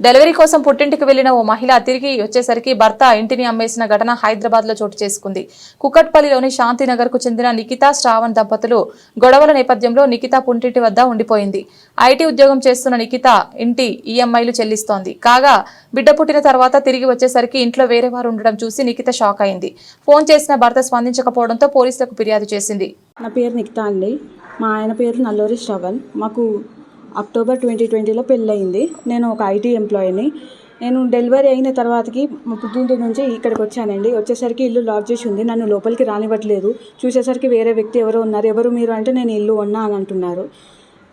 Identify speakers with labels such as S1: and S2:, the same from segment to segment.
S1: Delivery కోసం పుట్టింటికి వెళ్ళిన ఓ మహిళ తిరిగి వచ్చేసరికి భర్త ఇంటిని అమ్మేసిన ఘటన హైదరాబాద్లో చోటు చేసుకుంది. కుక్కట్పల్లిలోని శాంతినగర్కు చెందిన నిఖిత శ్రావణ్ దంపతులు గొడవల నేపథ్యంలో నిఖిత పుంటింటి వద్ద ఉండిపోయింది. ఐటీ ఉద్యోగం చేస్తున్న నిఖిత ఇంటి ఈఎంఐలు చెల్లిస్తోంది. కాగా బిడ్డ పుట్టిన తర్వాత తిరిగి వచ్చేసరికి ఇంట్లో వేరే వారు ఉండడం చూసి నిఖిత షాక్ అయింది. ఫోన్ చేసిన భర్త స్పందించకపోవడంతో పోలీసులకు ఫిర్యాదు చేసింది.
S2: నా పేరు నిఖిత అండి. మా ఆయన పేరు నల్లూరి శ్రవణ్. మాకు అక్టోబర్ ట్వంటీ ట్వంటీలో పెళ్ళయింది. నేను ఒక ఐటీ ఎంప్లాయీని. నేను డెలివరీ అయిన తర్వాతకి మా పుట్టింటి నుంచి ఇక్కడికి వచ్చానండి. వచ్చేసరికి ఇల్లు లాక్ చేసి ఉంది. నన్ను లోపలికి రానివ్వట్లేదు. చూసేసరికి వేరే వ్యక్తి ఎవరో ఉన్నారు. ఎవరు మీరు అంటే నేను ఇల్లు ఉన్నా అని అంటున్నారు.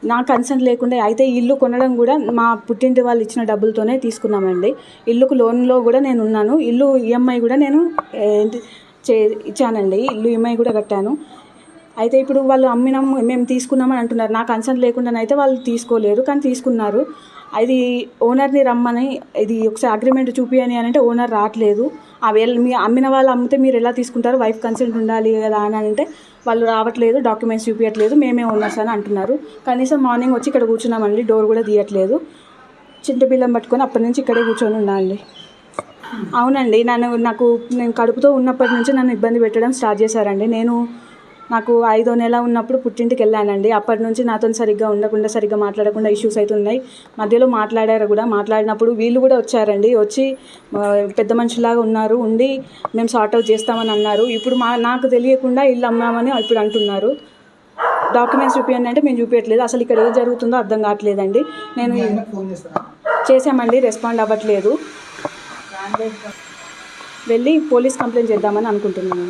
S2: నా కన్సర్న్ లేకుండా అయితే ఇల్లు కొనడం కూడా మా పుట్టింటి వాళ్ళు ఇచ్చిన డబ్బులతోనే తీసుకున్నామండి. ఇల్లుకు లోన్లో కూడా నేను ఉన్నాను. ఇల్లు ఈఎంఐ కూడా నేను చే ఇచ్చానండి. ఇల్లు ఈఎంఐ కూడా కట్టాను. అయితే ఇప్పుడు వాళ్ళు అమ్మినాం మేము తీసుకున్నామని అంటున్నారు. నా కన్సర్న్ లేకుండానైతే వాళ్ళు తీసుకోలేరు కానీ తీసుకున్నారు. అది ఓనర్ని రమ్మని ఇది ఒకసారి అగ్రిమెంట్ చూపియని అని అంటే ఓనర్ రావట్లేదు అవి మీ అమ్మిన వాళ్ళు అమ్మితే మీరు ఎలా తీసుకుంటారు? వైఫ్ కన్సెంట్ ఉండాలి కదా అని అంటే వాళ్ళు రావట్లేదు డాక్యుమెంట్స్ చూపించట్లేదు మేమే ఓనర్స్ అని అంటున్నారు. కనీసం మార్నింగ్ వచ్చి ఇక్కడ కూర్చున్నామండి డోర్ కూడా తీయట్లేదు. చింతబిల్లం పట్టుకొని అప్పటి నుంచి ఇక్కడే కూర్చొని ఉండాలండి అవునండి నన్ను నాకు నేను కడుపుతో ఉన్నప్పటి నుంచి నన్ను ఇబ్బంది పెట్టడం స్టార్ట్ చేశారండి. నేను నాకు ఐదో నెల ఉన్నప్పుడు పుట్టింటికి వెళ్ళానండి. అప్పటి నుంచి నాతో సరిగ్గా ఉండకుండా సరిగ్గా మాట్లాడకుండా ఇష్యూస్ అవుతున్నాయి మధ్యలో మాట్లాడారు కూడా. మాట్లాడినప్పుడు వీళ్ళు కూడా వచ్చారండి. వచ్చి పెద్ద మనుషులాగా ఉన్నారు. ఉండి మేము సార్ట్ అవుట్ చేస్తామని అన్నారు. ఇప్పుడు మా నాకు తెలియకుండా ఇల్లు అమ్మామని ఇప్పుడు అంటున్నారు. డాక్యుమెంట్స్ చూపించండి అంటే మేము చూపించట్లేదు అసలు ఇక్కడ ఏం జరుగుతుందో అర్థం కావట్లేదండి. నేను చేసామండి రెస్పాండ్ అవ్వట్లేదు. వెళ్ళి పోలీస్ కంప్లైంట్ చేద్దామని అనుకుంటున్నాను.